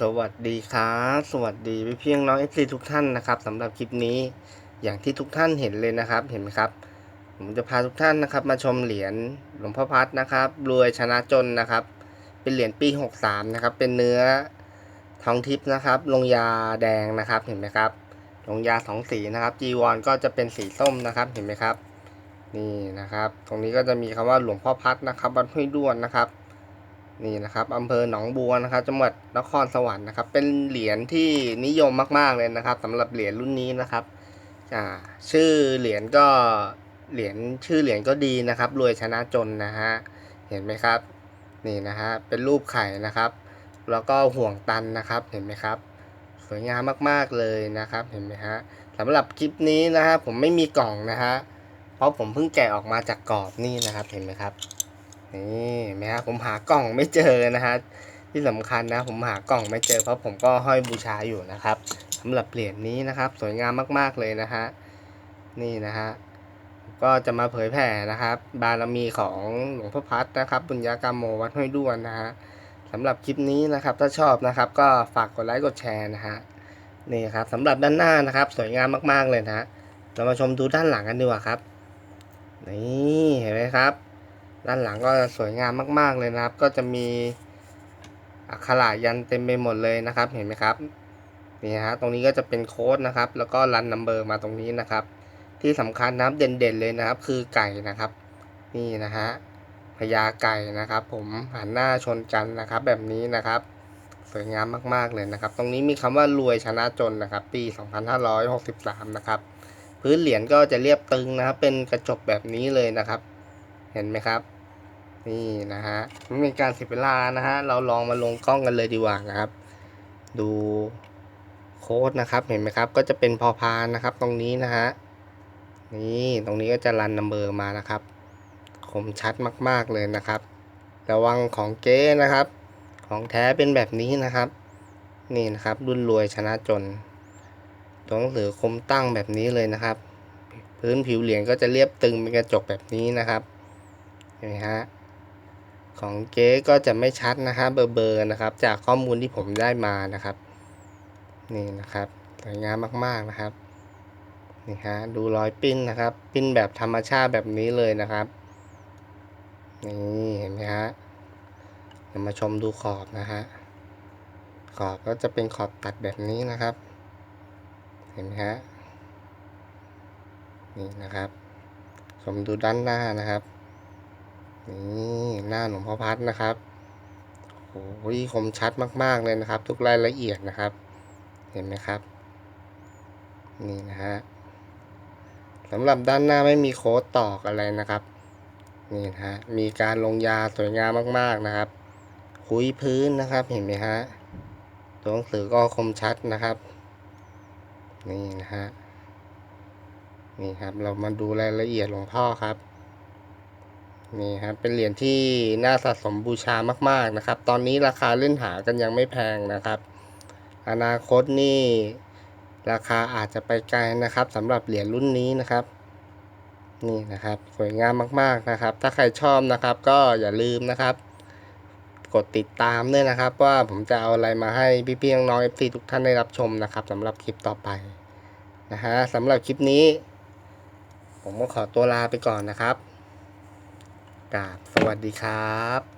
สวัสดีครับสวัสดีพี่เพียงน้องเอฟซีทุกท่านนะครับสำหรับคลิปนี้อย่างที่ทุกท่านเห็นเลยนะครับเห็นไหมครับ ผมจะพาทุกท่านนะครับ มาชมเหรียญหลวงพ่อพัดนะครับ รวยชนะจนนะครับ เป็นเหรียญปี 63 นะครับ เป็นเนื้อทองทิพย์นะครับ ลงยาแดงนะครับเห็นไหมครับ ลงยาสองสีนะครับจีวรก็จะเป็นสีส้มนะครับเห็นไหมครับ นี่นะครับ ตรงนี้ก็จะมีคำว่าหลวงพ่อพัดนะครับวัดห้วยด้วนนะครับ นี่นะครับอำเภอหนองบัวนะครับ จังหวัดนครสวรรค์นะครับ เป็นเหรียญที่นิยมมาก ๆเลยนะครับสำหรับเหรียญรุ่นนี้นะครับอ่าชื่อเหรียญก็เหรียญชื่อเหรียญก็ดีนะครับ รวยชนะจนนะฮะเห็นไหมครับ นี่นะฮะเป็นรูปไข่นะครับ แล้วก็ห่วงตันนะครับเห็นไหมครับ สวยงามมากๆเลยนะครับ เห็นไหมฮะสำหรับคลิปนี้นะฮะผมไม่มีกล่องนะฮะเพราะผมเพิ่งแกะออกมาจากกรอบนี่นะครับเห็นไหมครับ นี่เห็นไหมฮะผมหากล่องไม่เจอนะฮะที่สำคัญนะผมหากล่องไม่เจอเพราะผมก็ห้อยบูชาอยู่นะครับสำหรับเหรียญนี้นะครับ สวยงามมากๆเลยนะฮะนี่นะฮะก็จะมาเผยแผ่นะครับ บารมีของหลวงพ่อพัดนะครับบุญญากรรมโมวัดห้วยด้วนนะฮะสำหรับคลิปนี้นะครับ ถ้าชอบนะครับ ก็ฝากกดไลค์กดแชร์นะฮะนี่ครับสำหรับด้านหน้านะครับ สวยงามมาก ๆเลยนะฮะเรามาชมดูด้านหลังกันดีกว่าครับ นี่เห็นไหมครับ ด้านหลังก็สวยงามมาก ๆเลยนะครับ ก็จะมีอักขระยันเต็มไปหมดเลยนะครับ เห็นไหมครับนี่ฮะตรงนี้ก็จะเป็นโค้ดนะครับ แล้วก็รันนัมเบอร์มาตรงนี้นะครับ ที่สำคัญนะครับเด่นๆเลยนะครับ คือไก่นะครับ นี่นะฮะพญาไก่นะครับ ผมหันหน้าชนกันนะครับ แบบนี้นะครับ สวยงามมากๆเลยนะครับ ตรงนี้มีคำว่ารวยชนะจนนะครับ ปี 2563 นะครับ พื้นเหรียญก็จะเรียบตึงนะครับ เป็นกระจกแบบนี้เลยนะครับ เห็นไหมครับ นี่นะฮะไม่มีการเสียเวลานะฮะ เราลองมาลงกล้องกันเลยดีกว่านะครับ ดูโค้ดนะครับ เห็นไหมครับ ก็จะเป็นพอพานนะครับ ตรงนี้นะฮะ นี่ตรงนี้ก็จะรันนัมเบอร์มานะครับ คมชัดมาก ๆเลยนะครับ ระวังของเก๊นะครับ ของแท้เป็นแบบนี้นะครับ นี่นะครับรุ่นรวยชนะจน ตัวหนังสือคมตั้งแบบนี้เลยนะครับ พื้นผิวเหรียญก็จะเรียบตึงเป็นกระจกแบบนี้นะครับเห็นไหมฮะ ของเก๊ก็จะไม่ชัดนะฮะเบอร์เบอร์นะครับ จากข้อมูลที่ผมได้มานะครับ นี่นะครับสวยงามมากๆนะครับนี่ฮะดูรอยปิ้นนะครับ ปิ้นแบบธรรมชาติแบบนี้เลยนะครับนี่เห็นไหมฮะเดี๋ยวมาชมดูขอบนะฮะขอบก็จะเป็นขอบตัดแบบนี้นะครับ เห็นไหมฮะนี่นะครับ ชมดูด้านหน้านะครับ นี่หน้าหลวงพ่อพัดนะครับโอ้ยคมชัดมากๆเลยนะครับ ทุกรายละเอียดนะครับ เห็นไหมครับ นี่นะฮะสำหรับด้านหน้าไม่มีโค้ดตอกอะไรนะครับ นี่นะฮะมีการลงยาสวยงามมากๆนะครับ คุยพื้นนะครับเห็นไหมฮะตัวหนังสือก็คมชัดนะครับ นี่นะฮะนี่ครับ เรามาดูรายละเอียดหลวงพ่อครับ นี่ครับเป็นเหรียญที่น่าสะสมบูชามากๆนะครับ ตอนนี้ราคาเล่นหากันยังไม่แพงนะครับ อนาคตนี่ราคาอาจจะไปไกลนะครับสำหรับเหรียญรุ่นนี้นะครับ นี่นะครับสวยงามมากๆนะครับ ถ้าใครชอบนะครับ ก็อย่าลืมนะครับ กดติดตามด้วยนะครับ ว่าผมจะเอาอะไรมาให้พี่ๆน้องๆ FC ทุกท่านได้รับชมนะครับสำหรับคลิปต่อไปนะฮะสำหรับคลิปนี้ ผมก็ขอตัวลาไปก่อนนะครับ กราบสวัสดีครับ